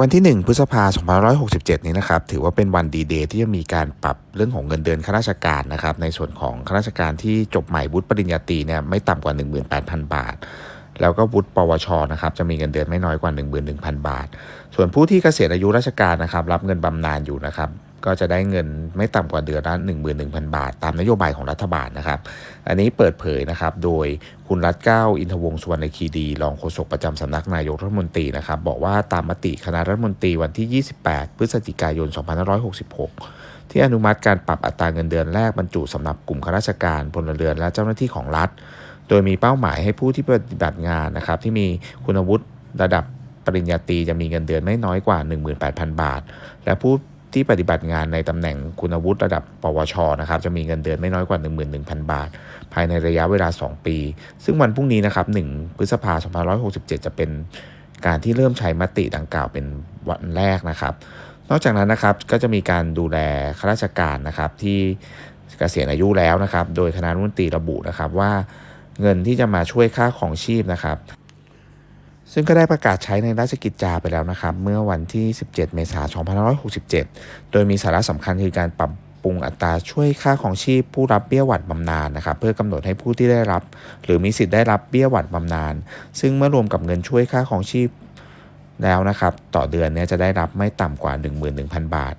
วันที่ 1 พฤษภาคม2567 นี้นะครับ ถือว่าเป็นวันดีเดย์ที่จะมีการปรับเรื่องของเงินเดือนข้าราชการนะครับ ในส่วนของข้าราชการที่จบใหม่วุฒิปริญญาตรีเนี่ยไม่ต่ำกว่า 18,000 บาท แล้วก็วุฒิปวชนะครับจะมีเงินเดือนไม่น้อยกว่า 11,000 บาท ส่วนผู้ที่เกษียณอายุราชการนะครับรับเงินบำนาญอยู่นะครับ ก็จะได้เงินไม่ต่ำกว่าเดือนละ11,000 บาท ตามนโยบายของรัฐบาลนะครับ อันนี้เปิดเผยนะครับ โดยคุณรัฐเก้าอินทวงสุวรรณคีดี รองโฆษกประจำสำนักนายกรัฐมนตรีนะครับ บอกว่าตามมติคณะรัฐมนตรีวันที่ 28 พฤศจิกายน 2566 ที่อนุมัติการปรับอัตราเงินเดือนแรกบรรจุสำหรับกลุ่มข้าราชการพลเรือนและเจ้าหน้าที่ของรัฐ โดยมีเป้าหมายให้ผู้ที่ปฏิบัติงานนะครับ ที่มีคุณวุฒิระดับปริญญาตรีจะมีเงินเดือนไม่น้อยกว่า 18,000 บาท และผู้ ที่ปฏิบัติงานในตำแหน่งคุณวุฒิระดับ ปวช นะครับ จะมีเงินเดือนไม่น้อยกว่า 11,000 บาท ภายในระยะเวลา 2 ปี ซึ่งวันพรุ่งนี้นะครับ 1 พฤษภาคม 2567 จะเป็นการที่เริ่มใช้มติดังกล่าวเป็นวันแรกนะครับ นอกจากนั้นนะครับก็จะมีการดูแลข้าราชการนะครับที่เกษียณอายุแล้วนะครับ โดยคณะรัฐมนตรีระบุนะครับว่าเงินที่จะมาช่วยค่าของชีพนะครับ ซึ่งก็ได้ประกาศใช้ในราชกิจจาไปแล้วนะครับ เมื่อวันที่ 17 เมษายน 2567 โดยมีสาระสำคัญคือการปรับปรุงอัตราช่วยค่าของชีพผู้รับเบี้ยหวัดบำนาญนะครับ เพื่อกำหนดให้ผู้ที่ได้รับ หรือมีสิทธิ์ได้รับเบี้ยหวัดบำนาญซึ่งเมื่อรวมกับเงินช่วยค่าของชีพ แล้วนะครับต่อเดือนเนี่ยจะได้รับไม่ต่ำกว่า 11,000 บาท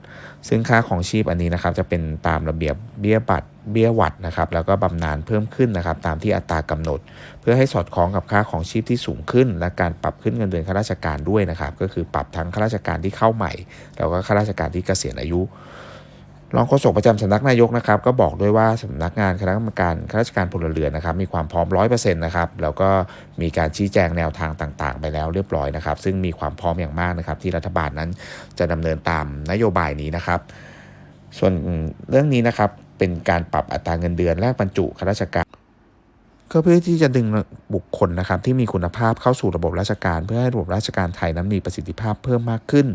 ซึ่งค่าของชีพอันนี้นะครับจะเป็นตามระเบียบเบี้ยบัตรเบี้ยหวัดนะครับแล้วก็บำนาญเพิ่มขึ้นนะครับตามที่อัตรากำหนด เพื่อให้สอดคล้องกับค่าของชีพที่สูงขึ้น และการปรับขึ้นเงินเดือนข้าราชการด้วยนะครับก็คือปรับทั้งข้าราชการที่เข้าใหม่ แล้วก็ข้าราชการที่เกษียณอายุ รองโฆษกประจำสำนักนายกนะครับ ก็บอกด้วยว่าสำนักงานคณะกรรมการข้าราชการพลเรือนนะครับ มีความพร้อมร้อยเปอร์เซ็นต์นะครับแล้วก็มีการชี้แจงแนวทางต่างๆ ไปแล้วเรียบร้อยนะครับ ซึ่งมีความพร้อมอย่างมากนะครับ ที่รัฐบาลนั้นจะดำเนินตามนโยบายนี้นะครับ ส่วนเรื่องนี้นะครับเป็นการปรับอัตราเงินเดือนแลกบรรจุข้าราชการก็เพื่อที่จะดึงบุคคลนะครับ ที่มีคุณภาพเข้าสู่ระบบราชการ เพื่อให้ระบบราชการไทยนั้นมีประสิทธิภาพเพิ่มมากขึ้น